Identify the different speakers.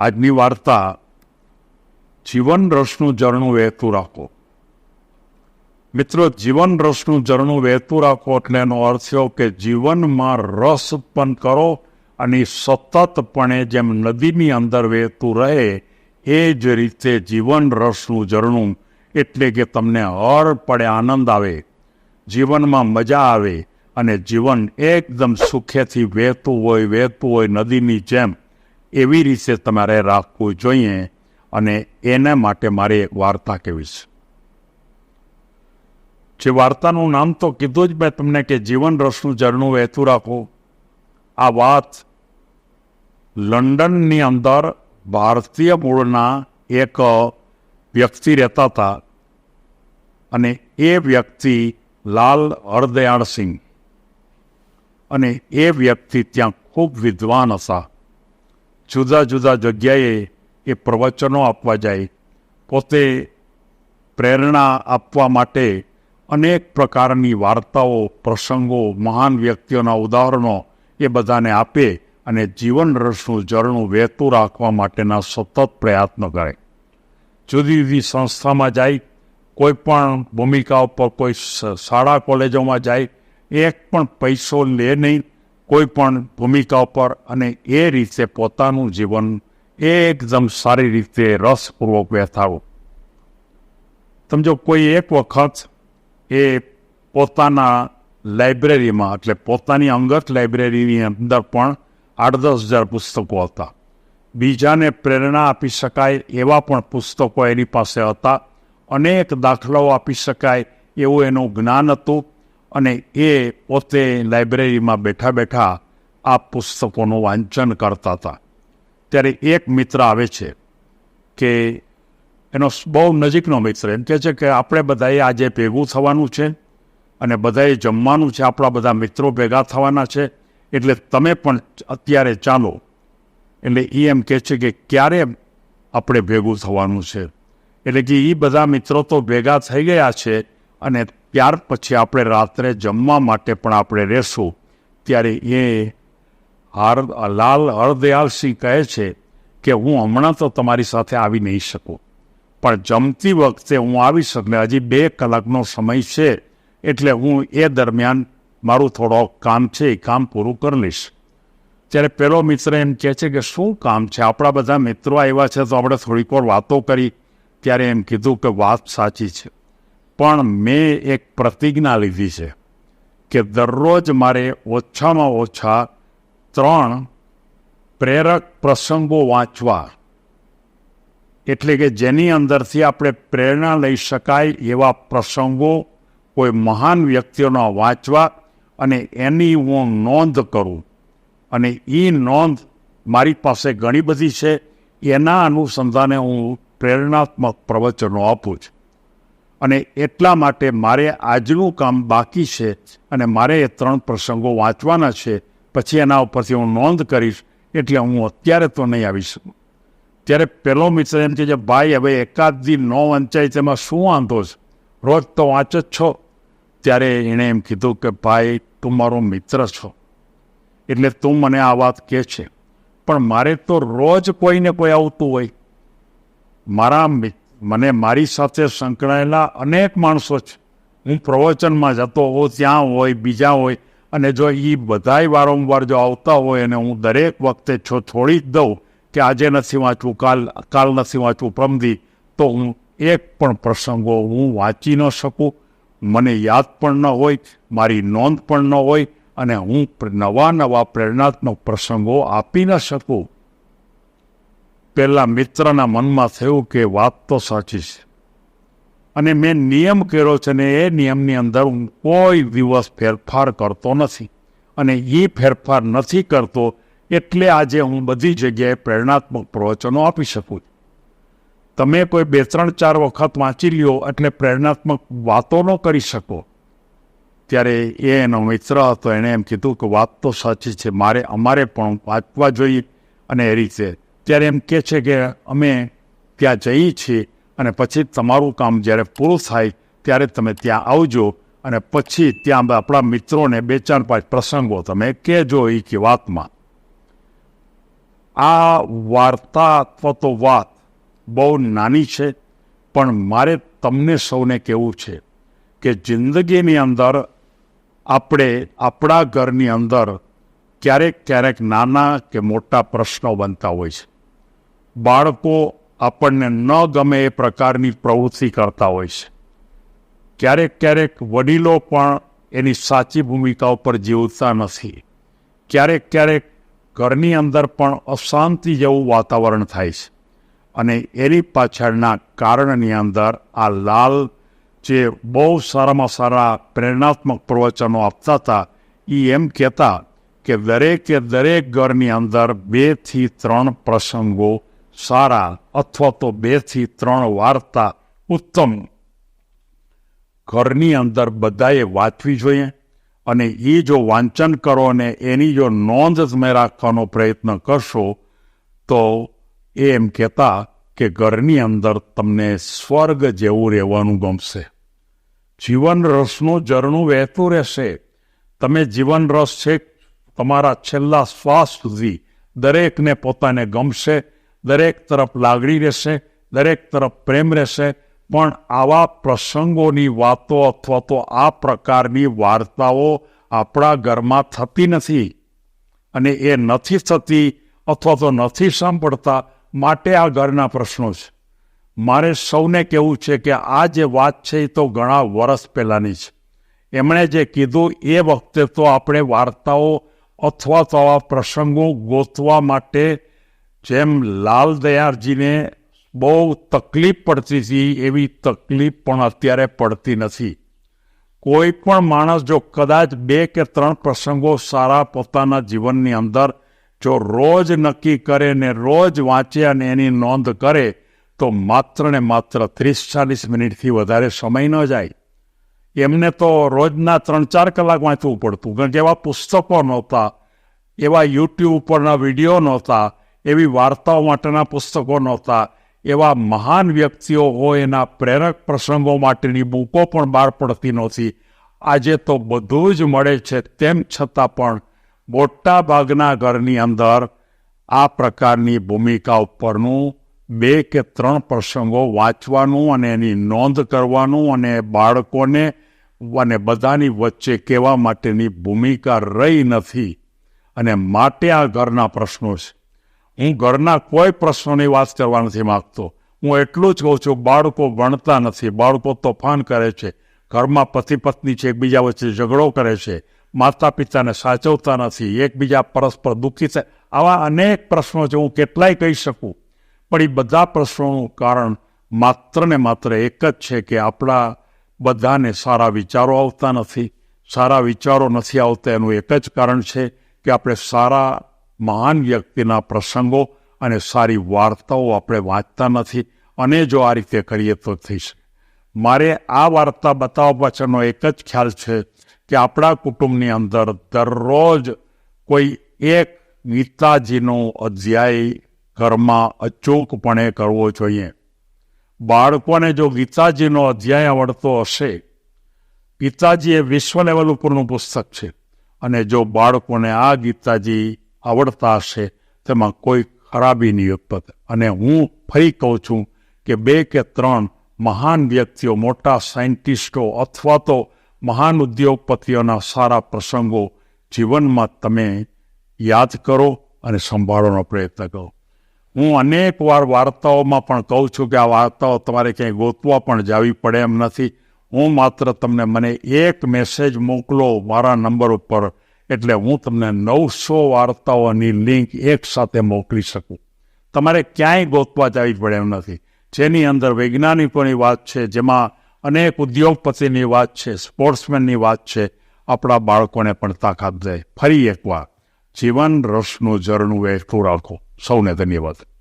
Speaker 1: આજની વાર્તા જીવન રસનું ઝરણું વહેતું રાખો. મિત્રો, જીવન રસનું ઝરણું વહેતું રાખો એટલે એનો અર્થ એવો કે જીવનમાં રસ ઉત્પન્ન કરો અને સતતપણે જેમ નદીની અંદર વહેતું રહે, એ જ રીતે જીવન રસનું ઝરણું એટલે કે તમને હર પડે આનંદ આવે, જીવનમાં મજા આવે અને જીવન એકદમ સુખેથી વહેતું હોય વહેતું હોય નદીની જેમ. એવી રીતે તમારે રાખવું જોઈએ અને એના માટે મારે એક વાર્તા કહેવી છે. જે વાર્તાનું નામ તો કીધું જ મેં તમને કે જીવન રસનું ઝરણું વહેતું રાખો. આ વાત લંડનની અંદર ભારતીય મૂળના એક વ્યક્તિ રહેતા હતા અને એ વ્યક્તિ લાલ હરદયાળસિંહ અને એ વ્યક્તિ ત્યાં ખૂબ વિદ્વાન હતા. જુદા જુદા જગ્યાએ એ પ્રવચનો આપવા જાય, પોતે પ્રેરણા આપવા માટે અનેક પ્રકારની વાર્તાઓ, પ્રસંગો, મહાન વ્યક્તિઓના ઉદાહરણો એ બધાને આપે અને જીવન રસનું ઝરણું વહેતું રાખવા માટેના સતત પ્રયત્નો કરે. જુદી જુદી સંસ્થામાં જાય, કોઈ પણ ભૂમિકા ઉપર કોઈ શાળા, કોલેજોમાં જાય, એક પણ પૈસો લે નહીં કોઈ પણ ભૂમિકા ઉપર અને એ રીતે પોતાનું જીવન એકદમ સારી રીતે રસપૂર્વક વહેતાવો સમજો કોઈ એક વખત એ પોતાના લાઇબ્રેરીમાં, એટલે પોતાની અંગત લાઇબ્રેરીની અંદર પણ આઠ દસ હજાર પુસ્તકો હતા. બીજાને પ્રેરણા આપી શકાય એવા પણ પુસ્તકો એની પાસે હતા. અનેક દાખલાઓ આપી શકાય એવું એનું જ્ઞાન હતું. અને એ પોતે લાઇબ્રેરીમાં બેઠા બેઠા આ પુસ્તકોનું વાંચન કરતા હતા. ત્યારે એક મિત્ર આવે છે કે એનો બહુ નજીકનો મિત્ર એમ કહે છે કે આપણે બધાએ આજે ભેગું થવાનું છે અને બધાએ જમવાનું છે, આપણા બધા મિત્રો ભેગા થવાના છે, એટલે તમે પણ અત્યારે ચાલો. એટલે એ એમ કહે છે કે ક્યારે આપણે ભેગું થવાનું છે? એટલે કે એ બધા મિત્રો તો ભેગા થઈ ગયા છે અને ત્યાર પછી આપણે રાત્રે જમવા માટે પણ આપણે રહેશું. ત્યારે એ હાર, લાલ હરદયાલસિંહ કહે છે કે હું હમણાં તો તમારી સાથે આવી નહીં શકું. પણ જમતી વખતે હું આવી શકને હજી બે કલાકનો સમય છે, એટલે હું એ દરમિયાન મારું થોડો કામ છે એ કામ પૂરું કરી લઈશ. ત્યારે પેલો મિત્ર એમ કહે છે કે શું કામ છે? આપણા બધા મિત્રો આવ્યા છે તો આપણે થોડીક વાર વાતો કરી. ત્યારે એમ કીધું કે વાત સાચી છે. પણ મેં એક પ્રતિજ્ઞા લીધી છે કે દરરોજ મારે ઓછામાં ઓછા ત્રણ પ્રેરક પ્રસંગો વાંચવા. એટલે કે જેની અંદરથી આપણે પ્રેરણા લઈ શકાય એવા પ્રસંગો કોઈ મહાન વ્યક્તિઓના વાંચવા અને એની હું નોંધ કરું. અને એ નોંધ મારી પાસે ઘણી બધી છે, એના અનુસંધાને હું પ્રેરણાત્મક પ્રવચનો આપું છું. અને એટલા માટે મારે આજનું કામ બાકી છે અને મારે એ ત્રણ પ્રસંગો વાંચવાના છે. પછી એના ઉપરથી હું નોંધ કરીશ, એટલે હું અત્યારે તો નહીં આવી શકું. ત્યારે પેલો મિત્ર એમ કે ભાઈ, હવે એકાદ દી ન વંચાય તેમાં શું વાંધો છે? રોજ તો વાંચ જ છો. ત્યારે એણે એમ કીધું કે, ભાઈ, તું મારો મિત્ર છો, એટલે તું મને આ વાત કહે છે. પણ મારે તો રોજ કોઈને કોઈ આવતું હોય. મારા મને મારી સાથે સંકળાયેલા અનેક માણસો છે. હું પ્રવચનમાં જતો હોઉં, ત્યાં હોય, બીજા હોય, અને જો એ બધાય વારંવાર જો આવતા હોય અને હું દરેક વખતે છો છોડી જ દઉં કે આજે નથી વાંચવું, કાલ કાલ નથી વાંચવું પ્રમદી, તો હું એક પણ પ્રસંગો હું વાંચી ન શકું. મને યાદ પણ ન હોય, મારી નોંધ પણ ન હોય, અને હું નવા નવા પ્રેરણાત્મક પ્રસંગો આપી ન શકું. પેલા મિત્રના મનમાં થયું કે વાત તો સાચી છે. અને મેં નિયમ કર્યો છે ને એ નિયમની અંદર હું કોઈ દિવસ ફેરફાર કરતો નથી. અને એ ફેરફાર નથી કરતો એટલે આજે હું બધી જગ્યાએ પ્રેરણાત્મક પ્રવચનો આપી શકું તમે કોઈ બે, ત્રણ, ચાર વખત વાંચી લ્યો એટલે પ્રેરણાત્મક વાતો ન કરી શકો. ત્યારે એ એનો મિત્ર હતો, એણે એમ કીધું કે વાત તો સાચી છે, મારે, અમારે પણ વાંચવા જોઈએ. અને એ રીતે ત્યારે એમ કહે છે કે અમે ત્યાં જઈએ છીએ અને પછી તમારું કામ જ્યારે પૂરું થાય ત્યારે તમે ત્યાં આવજો અને પછી ત્યાં આપણા મિત્રોને બે ચાર પાંચ પ્રસંગો તમે કહેજો એ કે વાતમાં. આ વાર્તા અથવા તો વાત બહુ નાની છે, પણ મારે તમને સૌને કહેવું છે કે જિંદગીની અંદર આપણે આપણા ઘરની અંદર ક્યારેક ક્યારેક નાના કે મોટા પ્રશ્નો બનતા હોય છે. બાળકો આપણને ન ગમે એ પ્રકારની પ્રવૃત્તિ કરતા હોય છે. ક્યારેક ક્યારેક વડીલો પણ એની સાચી ભૂમિકા ઉપર જીવતા નથી. ક્યારેક ક્યારેક ઘરની અંદર પણ અશાંતિ જેવું વાતાવરણ થાય છે અને એની પાછળના કારણની અંદર આ લાલ જે બહુ સારામાં સારા પ્રેરણાત્મક પ્રવચનો આપતા હતા એ એમ કહેતા કે દરેકે દરેક ઘરની અંદર બેથી ત્રણ પ્રસંગો સારા અથવા તો બેથી ત્રણ વાર્તા ઉત્તમ. ઘરની અંદર બધાએ વાંચવી જોઈએ અને એ જો વાંચન કરો અને એની જો નોંધ તમે રાખવાનો પ્રયત્ન કરશો, તો એ એમ કહેતા કે ઘરની અંદર તમને સ્વર્ગ જેવું રહેવાનું ગમશે. જીવન રસનું ઝરણું વહેતું રહેશે. તમે જીવન રસ છે, તમારા છેલ્લા શ્વાસ સુધી દરેકને પોતાને ગમશે દરેક તરફ લાગણી રહેશે, દરેક તરફ પ્રેમ રહેશે, પણ આવા પ્રસંગોની વાતો અથવા તો આ પ્રકારની વાર્તાઓ આપણા ઘરમાં થતી નથી અને એ નથી થતી અથવા તો નથી સાંભળતા માટે આ ઘરના પ્રશ્નો છે. મારે સૌને કહેવું છે કે આ જે વાત છે એ તો ઘણા વર્ષ પહેલાંની છે. એમણે જે કીધું એ વખતે તો આપણે વાર્તાઓ અથવા તો આવા પ્રસંગો ગોતવા માટે જેમ લાલ દયાળજીને બહુ તકલીફ પડતી હતી, એવી તકલીફ પણ અત્યારે પડતી નથી. કોઈ પણ માણસ જો કદાચ બે કે ત્રણ પ્રસંગો સારા પોતાના જીવનની અંદર જો રોજ નક્કી કરે ને રોજ વાંચે અને એની નોંધ કરે, તો માત્ર ને માત્ર ત્રીસ ચાલીસ મિનિટથી વધારે સમય ન જાય. એમને તો રોજના ત્રણ ચાર કલાક વાંચવું પડતું, કારણ કે એવા પુસ્તકો નહોતા, એવા યુટ્યુબ ઉપરના વીડિયો નહોતા એવી વાર્તાઓ માટેના પુસ્તકો નહોતા. એવા મહાન વ્યક્તિઓ હોય એના પ્રેરક પ્રસંગો માટેની બુકો પણ બહાર પડતી નહોતી. આજે તો બધું જ મળે છે તેમ છતાં પણ મોટા ભાગના ઘરની અંદર આ પ્રકારની ભૂમિકા ઉપરનું બે કે ત્રણ પ્રસંગો વાંચવાનું અને એની નોંધ કરવાનું અને બાળકોને અને બધાની વચ્ચે કહેવા માટેની ભૂમિકા રહી નથી. અને માટે આ ઘરના પ્રશ્નો છે. હું ઘરના કોઈ પ્રશ્નોની વાત કરવા નથી માગતો. હું એટલું જ કહું છું, બાળકો ભણતા નથી. બાળકો તોફાન કરે છે. ઘરમાં પતિ પત્ની છે, એકબીજા વચ્ચે ઝઘડો કરે છે. માતા પિતાને સાચવતા નથી. એકબીજા પરસ્પર દુઃખી થાય આવા અનેક પ્રશ્નો છે, હું કેટલાય કહી શકું. પણ એ બધા પ્રશ્નોનું કારણ માત્ર ને માત્ર એક જ છે કે આપણા બધાને સારા વિચારો આવતા નથી. સારા વિચારો નથી આવતા, એનું એક જ કારણ છે કે આપણે સારા મહાન વ્યક્તિના પ્રસંગો અને સારી વાર્તાઓ આપણે વાંચતા નથી. અને જો આ રીતે કરીએ તો થઈ શકે મારે આ વાર્તા બતાવવા પાછળનો એક જ ખ્યાલ છે કે આપણા કુટુંબની અંદર દરરોજ કોઈ એક ગીતાજીનો અધ્યાય ઘરમાં અચૂકપણે કરવો જોઈએ. બાળકોને જો ગીતાજીનો અધ્યાય આવડતો હશે, ગીતાજી એ વિશ્વ લેવલ ઉપરનું પુસ્તક છે. અને જો બાળકોને આ ગીતાજી આવડતા હશે. તેમાં કોઈ ખરાબી નહીં ઉત્પત અને હું ફરી કહું છું કે બે કે ત્રણ મહાન વ્યક્તિઓ, મોટા સાયન્ટિસ્ટો અથવા તો મહાન ઉદ્યોગપતિઓના સારા પ્રસંગો જીવનમાં તમે યાદ કરો અને સંભાળવાનો પ્રયત્ન કરો. હું અનેક વાર વાર્તાઓમાં પણ કહું છું કે આ વાર્તાઓ તમારે ક્યાંય ગોતવા પણ જાવી પડે એમ નથી. હું માત્ર તમને મને એક મેસેજ મોકલો મારા નંબર ઉપર એટલે હું તમને નવસો વાર્તાઓની લિંક એકસાથે મોકલી શકું. તમારે ક્યાંય ગોતવા જવી પડે એમ નથી. જેની અંદર વૈજ્ઞાનિકોની વાત છે, જેમાં અનેક ઉદ્યોગપતિની વાત છે સ્પોર્ટ્સમેનની વાત છે, આપણા બાળકોને પણ તાકાત જાય ફરી એકવાર, જીવન રસનું ઝરણું વહેતું રાખો. સૌને ધન્યવાદ.